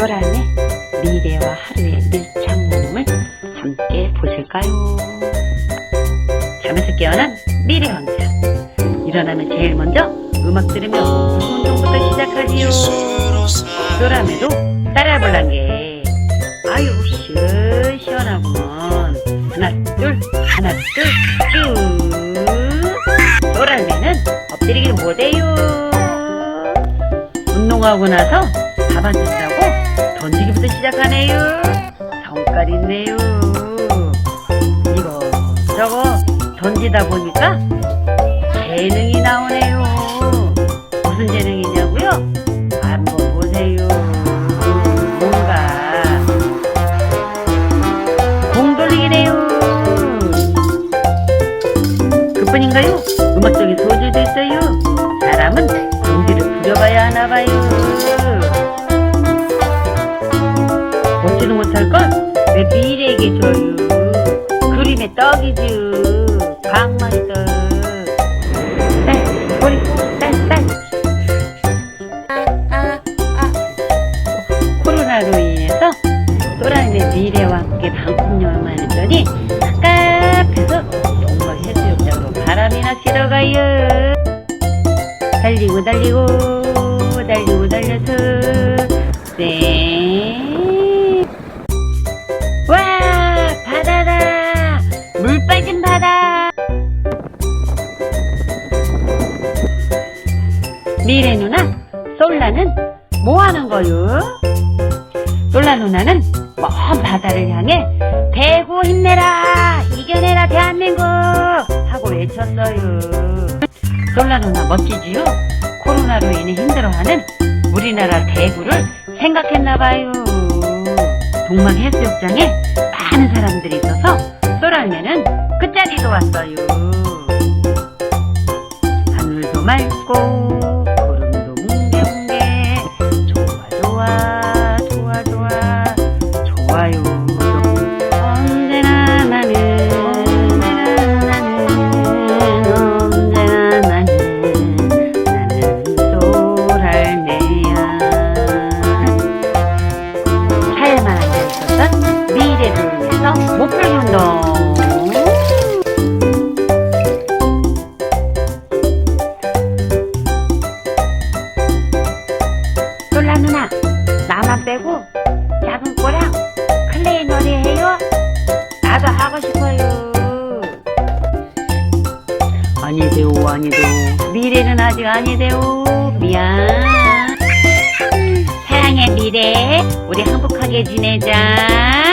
소란의 미래와 하루의 밀착mom을 함께 보실까요? 잠에서 깨어난 미래 왕자. 일어나면 제일 먼저 음악 들으며 무슨 운동부터 시작하지요. 소라매도 따라해볼란 게 아유 시- 시원하구먼. 하나 둘 하나 둘쭉 소라매는 엎드리기 못해요. 운동하고 나서 밥안 준다고 던지기부터 시작하네요. 성깔 있네요. 이거 저거 던지다 보니까 재능이 나오네요. 무슨 재능이냐고요? 한번 보세요. 뭔가 공 돌리기네요. 그뿐인가요? 음악적인 소질도 있어요. 사람은 공기를 부려봐야 하나 봐요. 걸왜 미래에게 줘요? 그림의 떡이죠. 강마리 떡. 딸, 우리 딸, 딸. 아, 아, 아. 코로나로 인해서 소라님의 미래와 함께 방콕 여행만 했더니 카페에서 동거 해수욕장으로 바람이나 쐬러 가요. 달리고 달리고 달리고 달려서 쌩. 미래 누나 솔라는 뭐 하는 거요? 솔라 누나는 먼 바다를 향해 대구 힘내라 이겨내라 대한민국 하고 외쳤어요. 솔라 누나 멋지지요? 코로나로 인해 힘들어하는 우리나라 대구를 생각했나봐요. 동막 해수욕장에 많은 사람들이 있어서 쏠알매는 끝자리도 왔어요. 하늘도 맑고 you. 아니대요, 아니대요. 미래는 아직 아니대요. 미안. 사랑의 미래, 우리 행복하게 지내자.